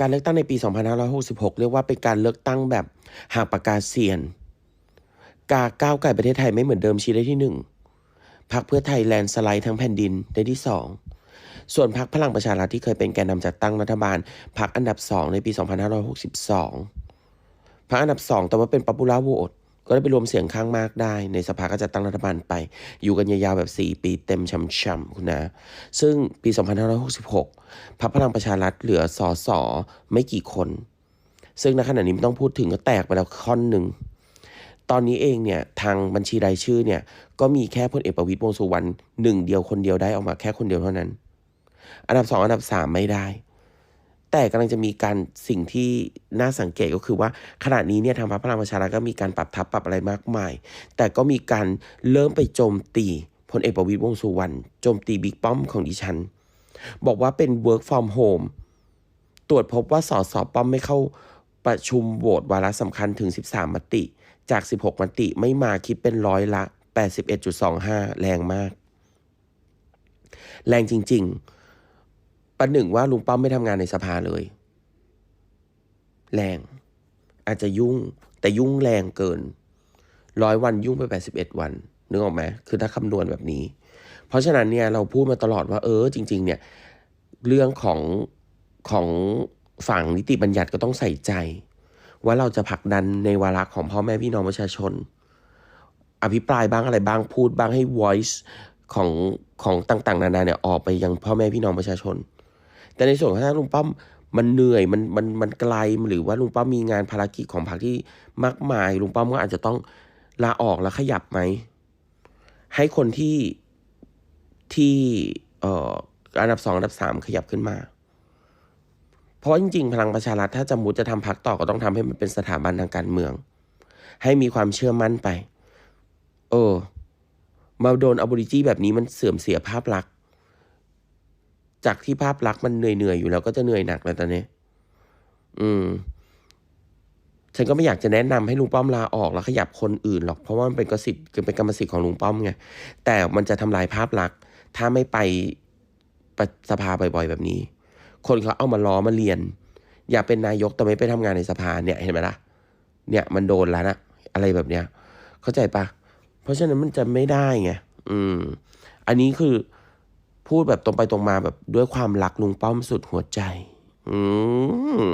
การเลือกตั้งในปี 2566 เรียกว่าเป็นการเลือกตั้งแบบหากปากกาเซียน กาก้าวไกลประเทศไทยไม่เหมือนเดิมชี้ได้ที่หนึ่งพักเพื่อไทยแลนด์สไลด์ทั้งแผ่นดินได้ที่สองส่วนพักพลังประชารัฐที่เคยเป็นแกนนำจัดตั้งรัฐบาลพักอันดับสองในปี 2562พักอันดับสองแต่ว่าเป็นป๊อปปูล่าโหวต ก็ได้ไปรวมเสียงข้างมากได้ ในสภาก็จะตั้งรัฐบาลไป อยู่กันยาวๆแบบ 4 ปีเต็มช่ำๆคุณนะ ซึ่งปี 2566พรรคพลังประชารัฐเหลือสอสอไม่กี่คน ซึ่งในขณะนี้ไม่ต้องพูดถึงก็แตกไปแล้วค่อนหนึ่ง ตอนนี้เองเนี่ยทางบัญชีรายชื่อเนี่ยก็มีแค่พลเอกประวิตรวงสุวรรณหนึ่งเดียวคนเดียวได้ออกมาแค่คนเดียวเท่านั้น อันดับสองอันดับสามไม่ได้ แต่กำลังจะมีการสิ่งที่น่าสังเกตก็คือว่าขณะนี้เนี่ยทางพรรคพลังประชารัฐก็มีการปรับทับปรับอะไรมากมาย แต่ก็มีการเริ่มไปโจมตีพลเอกประวิตรวงสุวรรณโจมตีบิ๊กป้อมของดิฉัน บอกว่าเป็น work from home ตรวจพบว่าสอสอป้อมไม่เข้าประชุมโหวตวาระสำคัญถึง 13 มติ จาก 16 มติไม่มาคิดเป็นร้อยละ 81.25 แรงมาก แรงจริง ๆ ประหนึ่งว่าลุงป้อมไม่ทำงานในสภาเลย แรง อาจจะยุ่ง แต่ยุ่งแรงเกินร้อยวันยุ่งไป81วันนึกออกไหมคือถ้าคำนวณแบบนี้ เพราะฉะนั้นเนี่ยเราพูดมาตลอดว่าเออจริง ๆ เนี่ย เรื่องของของฝั่งนิติบัญญัติก็ต้องใส่ใจ ว่าเราจะผลักดันในวาระของพ่อแม่พี่น้องประชาชน อภิปรายบ้างอะไรบ้างพูดบ้างให้ voice ของของต่างๆ นานาเนี่ยออกไปยังพ่อแม่พี่น้องประชาชน แต่ในส่วนของถ้าลุงป้อมมันเหนื่อยมันมันมันไกลหรือว่าลุงป้อมมีงานภารกิจของพรรคที่มากมาย ลุงป้อมก็อาจจะต้องลาออกแล้วขยับไหม ให้คนที่ที่เอ่ออันดับสองอันดับสามขยับขึ้นมา เพราะจริงๆ พลังประชารัฐถ้าจะมุดจะทำพักต่อก็ต้องทำให้มันเป็นสถาบันทางการเมือง ให้มีความเชื่อมั่นไป เออ มาโดนอบริจีแบบนี้มันเสื่อมเสียภาพลักษณ์ จากที่ภาพลักษณ์มันเหนื่อยๆอยู่แล้วก็จะเหนื่อยหนักแล้วตอนนี้ อืม ฉันก็ไม่อยากจะแนะนำให้ลุงป้อมลาออกแล้วขยับคนอื่นหรอก เพราะว่ามันเป็นกสิทธิ์เป็นกรรมสิทธิ์ของลุงป้อมไง แต่มันจะทำลายภาพลักษณ์ ถ้าไม่ไปสภาบ่อยๆ แบบนี้ คนเขาเอามาล้อมาเรียน อยากเป็นนายกแต่ไม่ไปทำงานในสภาเนี่ยเห็นไหมล่ะ เนี่ยมันโดนแล้วนะอะไรแบบเนี้ย เข้าใจปะเพราะฉะนั้นมันจะไม่ได้ไง อืม อันนี้คือ พูดแบบตรงไปตรงมาแบบด้วยความรักลุงป้อมสุดหัวใจ อืม